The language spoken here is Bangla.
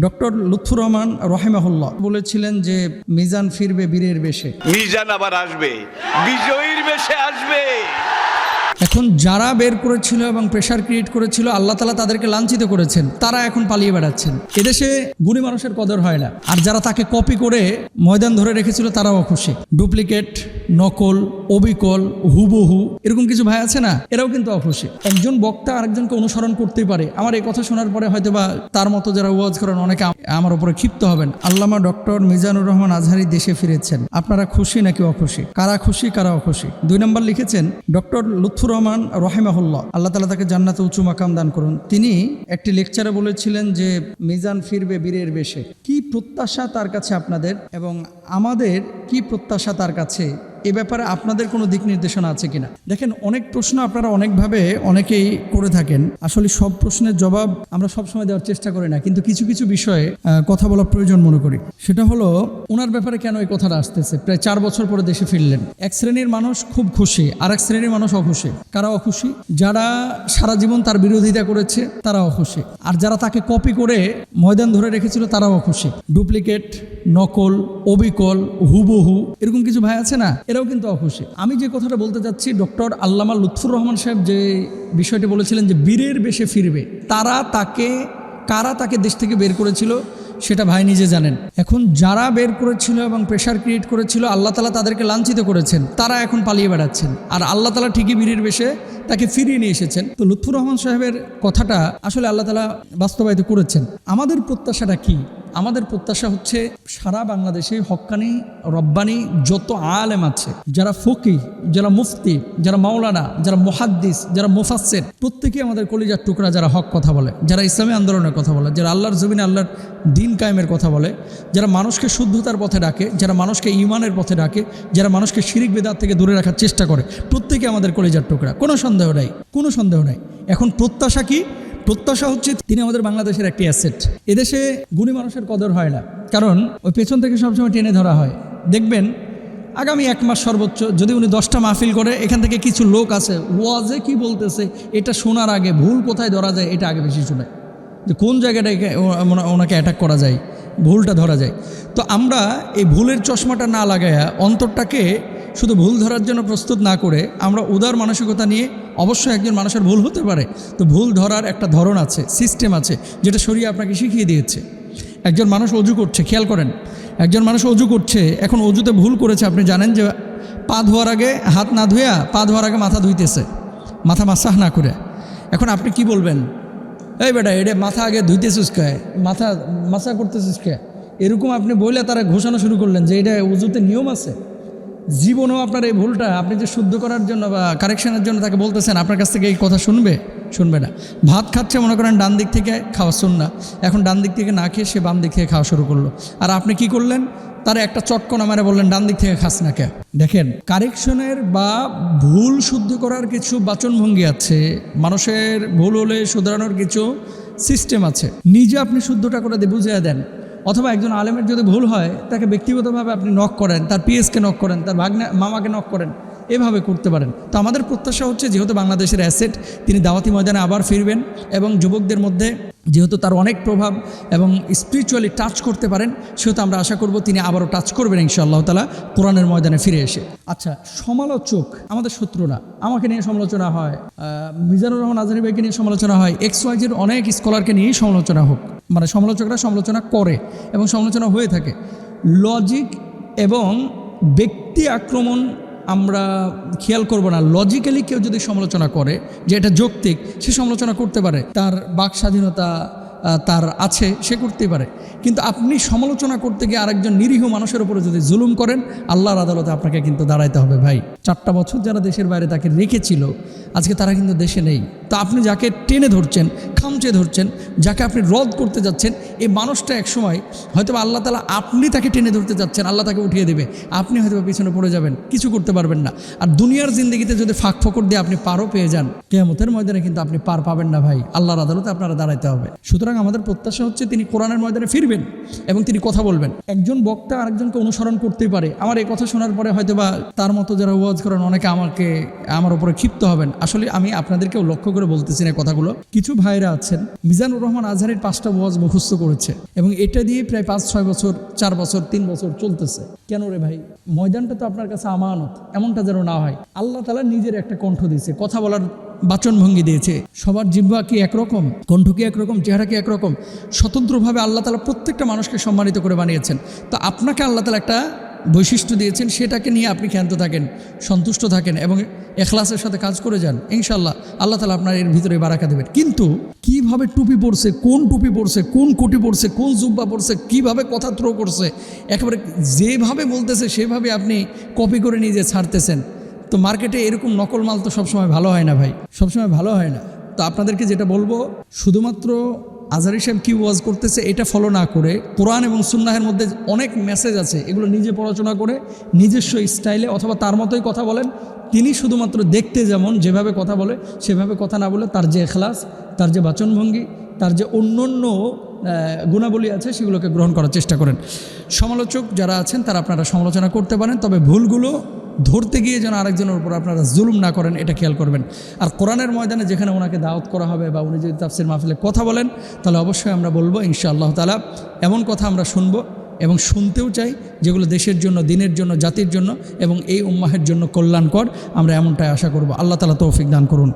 ডক্টর লুৎফুর রহমান রহেমাহুল্লাহ বলেছিলেন যে মিজান ফিরবে বীরের বেশে। মিজান আবার আসবে। বিজয়ীর বেশে আসবে। এখন যারা বের করেছিল এবং প্রেশার ক্রিয়েট করেছিল আল্লাহ তালা তাদেরকে লাঞ্ছিত করেছেন তারা এখন পালিয়ে বেড়াচ্ছেন। এদেশে গুণী মানুষের কদর হয় না। আর যারা তাকে কপি করে ময়দান ধরে রেখেছিল তারাও খুশি। ডুপ্লিকেট নকল, অবিকল, হুবহু, এরকম কিছু ভাই আছে না? এরাও কিন্তু অখুশি একজন বক্তা আরেকজনকে অনুসরণ করতেই পারে। আমার এই কথা শোনার পরে হয়তো বা তার মতো যারা ওয়াজ করেন, অনেকে আমার উপরে ক্ষিপ্ত হবেন। আল্লামা ডক্টর মিজানুর রহমান আজহারি দেশে ফিরেছেন। আপনারা খুশি নাকি অখুশি? কারা খুশি, কারা অখুশি? দুই নম্বর লিখেছেন ডক্টর লুৎফুর রহমান রহেমাহুল্লাহ। আল্লাহ তালা তাকে জান্নাতে উঁচু মাকাম দান করুন। তিনি একটি লেকচারে বলেছিলেন যে, মিজান ফিরবে বীরের বেশে। কি প্রত্যাশা তার কাছে আপনাদের? এবং আমাদের কি প্রত্যাশা তার কাছে? এ ব্যাপারে আপনাদের কোনো দিক নির্দেশনা আছে কিনা? দেখেন, অনেক প্রশ্ন আপনারা অনেকভাবে অনেকেই করে থাকেন। আসলে সব প্রশ্নের জবাব আমরা সবসময় দেওয়ার চেষ্টা করি না, কিন্তু কিছু কিছু বিষয়ে কথা বলা প্রয়োজন মনে করি। সেটা হলো ওনার ব্যাপারে কেন এই কথাটা আসতেছে? প্রায় চার বছর পরে দেশে ফিরলেন। এক শ্রেণির মানুষ খুব খুশি আর এক শ্রেণির মানুষ অখুশি। কারা অখুশি? যারা সারা জীবন তার বিরোধিতা করেছে তারা অখুশি। আর যারা তাকে কপি করে ময়দান ধরে রেখেছিল, তারাও অখুশি। ডুপ্লিকেট নকল, অবিকল হুবহু। এরকম কিছু ভাই আছে না? এরাও কিন্তু অখুশি আমি যে কথাটা বলতে চাচ্ছি, ডক্টর আল্লামা লুৎফুর রহমান সাহেব যে বিষয়টি বলেছিলেন যে বীরের বেশে ফিরবে, তারা তাকে, কারা তাকে দেশ থেকে বের করেছিল, সেটা ভাই নিজে জানেন। এখন যারা বের করেছিল এবং প্রেশার ক্রিয়েট করেছিল, আল্লাহ তালা তাদেরকে লাঞ্ছিত করেছেন। তারা এখন পালিয়ে বেড়াচ্ছেন। আর আল্লাহ তালা ঠিকই বীরের বেশে তাকে ফিরিয়ে নিয়ে এসেছেন। তো লুৎফুর রহমান সাহেবের কথাটা আসলে আল্লাহ তালা বাস্তবায়িত করেছেন। আমাদের প্রত্যাশাটা কি? আমাদের প্রত্যাশা হচ্ছে সারা বাংলাদেশে হক্কানি রব্বানি যত আলেম আছে, যারা ফকি যারা মুফতি, যারা মাওলানা, যারা মুহাদ্দিস, যারা মুফাসের প্রত্যেকেই আমাদের কলিজার টুকরা যারা হক কথা বলে, যারা ইসলামী আন্দোলনের কথা বলে, যারা আল্লাহর জমিনে আল্লাহর দিন কায়েমের কথা বলে, যারা মানুষকে শুদ্ধতার পথে ডাকে, যারা মানুষকে ইমানের পথে ডাকে, যারা মানুষকে শিরিক বেদার থেকে দূরে রাখার চেষ্টা করে, প্রত্যেকে আমাদের কলিজার টুকরা। কোনো সন্দেহ নাই, কোনো সন্দেহ নাই। এখন প্রত্যাশা কি? প্রত্যাশা হচ্ছে তিনি আমাদের বাংলাদেশের একটি অ্যাসেট এদেশে গুণী মানুষের কদর হয় না। কারণ ওই পেছন থেকে সবসময় টেনে ধরা হয়। দেখবেন, আগামী এক মাস সর্বোচ্চ যদি উনি দশটা মাহফিল করে, এখান থেকে কিছু লোক আছে, ওয়াজে কি বলতেছে, এটা শোনার আগে ভুল কোথায় ধরা যায়, এটা আগে বেশি শোনায়। যে কোন জায়গাটা ওনা- ওনাকে অ্যাটাক করা যায়, ভুলটা ধরা যায়। তো আমরা এই ভুলের চশমাটা না লাগাইয়া অন্তরটাকে শুধু ভুল ধরার জন্য প্রস্তুত না করে আমরা উদার মানসিকতা নিয়ে অবশ্যই একজন মানুষের ভুল হতে পারে। তো ভুল ধরার একটা ধরন আছে সিস্টেম আছে, যেটা শরীর আপনাকে শিখিয়ে দিয়েছে। একজন মানুষ অজু করছে, খেয়াল করেন। একজন মানুষ অজু করছে, এখন অজুতে ভুল করেছে, আপনি জানেন যে পা ধোয়ার আগে হাত না ধুয়া পা ধোয়ার আগে মাথা ধুইতেছে। মাথা মাসাহ না করে। এখন আপনি কি বলবেন? এই বেটা এটা মাথা আগে ধুইতেছিস কে? মাথা মাসা করতেছিস কে? এরকম আপনি বলে তারা ঘোষণা শুরু করলেন যে এটা উজুতে নিয়ম আছে। জীবনেও আপনার এই ভুলটা, আপনি যে শুদ্ধ করার জন্য বা কারেকশনের জন্য তাকে বলতেছেন, আপনার কাছ থেকে এই কথা শুনবে? শুনবে না। ভাত খাচ্ছে, মনে করেন, ডান দিক থেকে খাওয়া শুন না এখন ডান দিক থেকে না খেয়ে সে বাম দিক থেকে খাওয়া শুরু করল। আর আপনি কি করলেন? তারা একটা চটকনা মারে বললেন, ডান দিক থেকে খাস না কে? দেখেন কারেকশনের বা ভুল শুদ্ধ করার কিছু বাচনভঙ্গি আছে। মানুষের ভুল হলে শুধরানোর কিছু সিস্টেম আছে। নিজে আপনি শুদ্ধটা করে দিয়ে বুঝিয়ে দেন। অথবা একজন আলেমের যদি ভুল হয়, তাকে ব্যক্তিগতভাবে আপনি নক করেন, তার পিএসকে নক করেন, তার ভাগ্নে, মামাকে নক করেন। এভাবে করতে পারেন। তো আমাদের প্রত্যাশা হচ্ছে, যেহেতু বাংলাদেশের অ্যাসেট তিনি দাওয়াতি ময়দানে আবার ফিরবেন এবং যুবকদের মধ্যে যেহেতু তার অনেক প্রভাব এবং স্পিরিচুয়ালি টাচ করতে পারেন, সেহেতু আমরা আশা করব তিনি আবারও টাচ করবেন ইনশাআল্লাহ তালা কোরআনের ময়দানে ফিরে এসে। আচ্ছা সমালোচক আমাদের শত্রু না আমাকে নিয়ে সমালোচনা হয় মিজানুর রহমান আজহারি ভাইকে নিয়ে সমালোচনা হয় এক্স ওয়াইজের অনেক স্কলারকে নিয়েই সমালোচনা হোক। মানে সমালোচকরা সমালোচনা করে এবং সমালোচনা হয়ে থাকে। লজিক এবং ব্যক্তি আক্রমণ আমরা খেয়াল করব না। লজিক্যালি কেউ যদি সমালোচনা করে যে এটা যৌক্তিক, সে সমালোচনা করতে পারে। তার বাক স্বাধীনতা তার আছে, সে করতে পারে। কিন্তু আপনি সমালোচনা করতে গিয়ে আরেকজন নিরীহ মানুষের উপরে যদি জুলুম করেন, আল্লাহর আদালতে আপনাকে কিন্তু দাঁড়াইতে হবে ভাই। চারটা বছর যারা দেশের বাইরে তাকে রেখেছিল আজকে তারা কিন্তু দেশে নেই। তো আপনি যাকে টেনে ধরছেন, খামচে ধরছেন, যাকে আপনি রদ করতে যাচ্ছেন, এই মানুষটা একসময় হয়তো আল্লাহ তালা আপনি তাকে টেনে ধরতে যাচ্ছেন, আল্লাহ তাকে উঠিয়ে দেবে। আপনি হয়তো পিছনে পড়ে যাবেন, কিছু করতে পারবেন না। আর দুনিয়ার জিন্দগিতে যদি ফাঁক ফকর দিয়ে আপনি পারও পেয়ে যান, কেয়ামতের ময়দানে কিন্তু আপনি পার পাবেন না ভাই। আল্লাহর আদালতে আপনারা দাঁড়াইতে হবে। সুতরাং আমাদের প্রত্যাশা হচ্ছে তিনি কোরআনের ময়দানে ফিরবেন এবং তিনি কথা বলবেন। একজন বক্তা আরেকজনকে অনুসরণ করতেই পারে। আমার এই কথা শোনার পরে হয়তো বা তার মতো যারা ওয়াজ করেন, অনেকে আমাকে, আমার উপরে ক্ষিপ্ত হবেন। আসলে আমি আপনাদেরকেও লক্ষ্য করে বলতেছি না কথাগুলো। কিছু ভাইরা আছেন, মিজানুর রহমান আজহারের পাঁচটা ওয়াজ মুখস্থ করেছে এবং এটা দিয়ে প্রায় পাঁচ, ছয় বছর, চার বছর, তিন বছর চলতেছে। কেন রে ভাই? ময়দানটা তো আপনার কাছে আমানত, এমনটা যেন না হয়। আল্লাহ তালা নিজের একটা কণ্ঠ দিয়েছে, কথা বলার বাচনভঙ্গি দিয়েছে। সবার জিহ্বা কি একরকম? কণ্ঠ কি একরকম? চেহারা কি একরকম? স্বতন্ত্রভাবে আল্লাহ তালা প্রত্যেকটা মানুষকে সম্মানিত করে বানিয়েছেন। তো আপনাকে আল্লাহ তালা একটা বৈশিষ্ট্য দিয়েছেন, সেটাকে নিয়ে আপনি ক্ষান্ত থাকেন, সন্তুষ্ট থাকেন এবং এখলাসের সাথে কাজ করে যান। ইনশাল্লাহ আল্লাহ তালা আপনার এর ভিতরে বারাকা দেবেন। কিন্তু কীভাবে টুপি পরছে, কোন টুপি পরছে, কোন কোটি পরছে, কোন জুব্বা পরছে, কীভাবে কথা থ্রো করছে, একেবারে যেভাবে বলতেছে, সেভাবে আপনি কপি করে নিয়ে যে ছাড়তেছেন। তো মার্কেটে এরকম নকল মাল তো সবসময় ভালো হয় না ভাই। সবসময় ভালো হয় না। তো আপনাদেরকে যেটা বলব, শুধুমাত্র আজারি সাহেব কি ওয়াজ করতেছে এটা ফলো না করে কোরআন এবং সুন্নাহের মধ্যে অনেক মেসেজ আছে, এগুলো নিজে পড়াশোনা করে নিজস্ব স্টাইলে অথবা তার মতোই কথা বলেন। তিনি শুধুমাত্র দেখতে যেমন, যেভাবে কথা বলে, সেভাবে কথা না বলে তার যে এখলাস, তার যে বাচনভঙ্গি, তার যে অন্য অন্য গুণাবলী আছে সেগুলোকে গ্রহণ করার চেষ্টা করেন। সমালোচক যারা আছেন তারা আপনারা সমালোচনা করতে পারেন, তবে ভুলগুলো ধরতে গিয়ে যেন আরেকজনের উপর আপনারা জুলুম না করেন, এটা খেয়াল করবেন। আর কোরআনের ময়দানে যেখানে ওনাকে দাওয়াত করা হবে বা উনি যদি তাফসির মাহফিলে কথা বলেন, তাহলে অবশ্যই আমরা বলব, ইনশাআল্লাহ তালা এমন কথা আমরা শুনব এবং শুনতেও চাই যেগুলো দেশের জন্য, দিনের জন্য, জাতির জন্য এবং এই উম্মাহের জন্য কল্যাণকর। আমরা এমনটাই আশা করব। আল্লাহ তালা তৌফিক দান করুন।